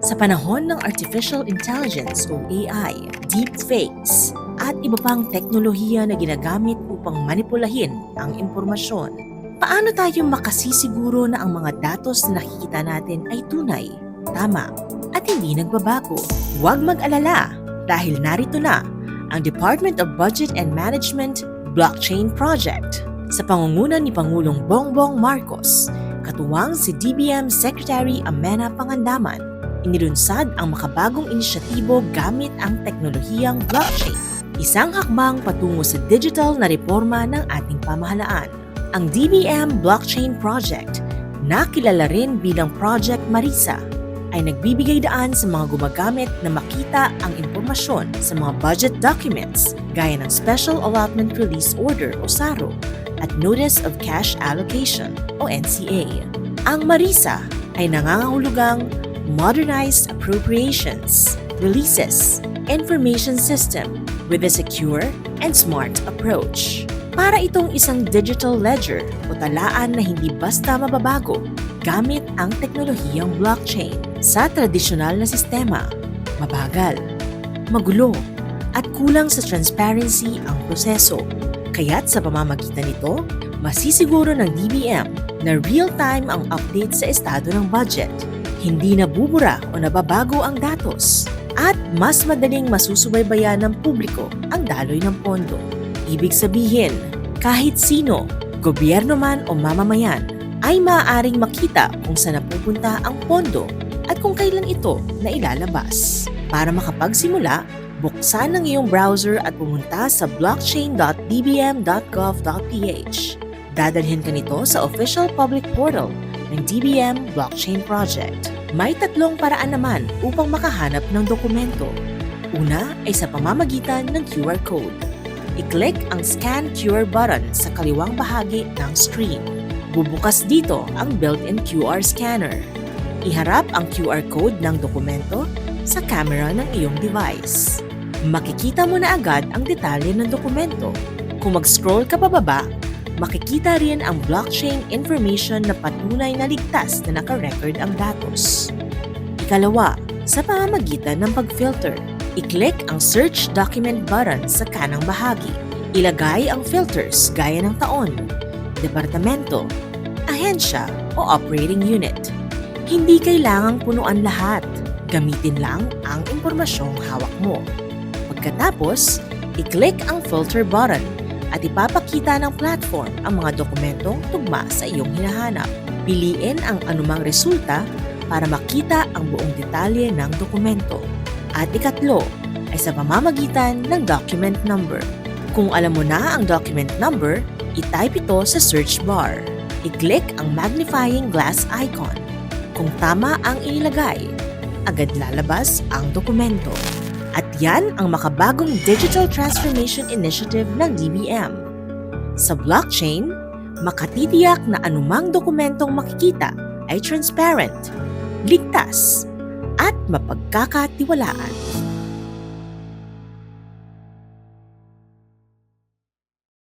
Sa panahon ng Artificial Intelligence o AI, deepfakes, at iba pang teknolohiya na ginagamit upang manipulahin ang impormasyon, paano tayo makasisiguro na ang mga datos na nakikita natin ay tunay, tama, at hindi nagbabago? Huwag mag-alala dahil narito na ang Department of Budget and Management Blockchain Project. Sa pangunguna ni Pangulong Bongbong Marcos, katuwang si DBM Secretary Amena Pangandaman inilunsad ang makabagong inisyatibo gamit ang teknolohiyang blockchain, isang hakbang patungo sa digital na reforma ng ating pamahalaan. Ang DBM Blockchain Project, na kilala rin bilang Project Marisa, ay nagbibigay daan sa mga gumagamit na makita ang impormasyon sa mga budget documents gaya ng Special Allotment Release Order o SARO at Notice of Cash Allocation o NCA. Ang Marisa ay nangangahulugang Modernized Appropriations, Releases, Information System with a secure and smart approach. Para itong isang digital ledger o talaan na hindi basta mababago gamit ang teknolohiyang blockchain. Sa tradisyonal na sistema, mabagal, magulo, at kulang sa transparency ang proseso. Kaya't sa pamamagitan nito, masisiguro ng DBM na real-time ang update sa estado ng budget hindi nabubura o nababago ang datos, at mas madaling masusubaybayan ng publiko ang daloy ng pondo. Ibig sabihin, kahit sino, gobyerno man o mamamayan, ay maaaring makita kung saan napupunta ang pondo at kung kailan ito na ilalabas. Para makapagsimula, buksan ang iyong browser at pumunta sa blockchain.dbm.gov.ph. Dadalhin ka nito sa official public portal ng DBM Blockchain Project. May tatlong paraan naman upang makahanap ng dokumento. Una ay sa pamamagitan ng QR code. I-click ang Scan QR button sa kaliwang bahagi ng screen. Bubukas dito ang built-in QR scanner. Iharap ang QR code ng dokumento sa camera ng iyong device. Makikita mo na agad ang detalye ng dokumento. Kung mag-scroll ka pababa, makikita rin ang blockchain information na patunay na ligtas na nakarecord ang datos. Ikalawa, sa pamamagitan ng pag-filter, i-click ang Search Document button sa kanang bahagi. Ilagay ang filters gaya ng taon, departamento, ahensya o operating unit. Hindi kailangang punuan lahat. Gamitin lang ang impormasyong hawak mo. Pagkatapos, i-click ang filter button at ipapakita ng platform ang mga dokumentong tugma sa iyong hinahanap. Piliin ang anumang resulta para makita ang buong detalye ng dokumento. At ikatlo ay sa pamamagitan ng document number. Kung alam mo na ang document number, i-type ito sa search bar. I-click ang magnifying glass icon. Kung tama ang inilagay, agad lalabas ang dokumento. At yan ang makabagong Digital Transformation Initiative ng DBM. Sa blockchain, makatitiyak na anumang dokumentong makikita ay transparent, ligtas, at mapagkakatiwalaan.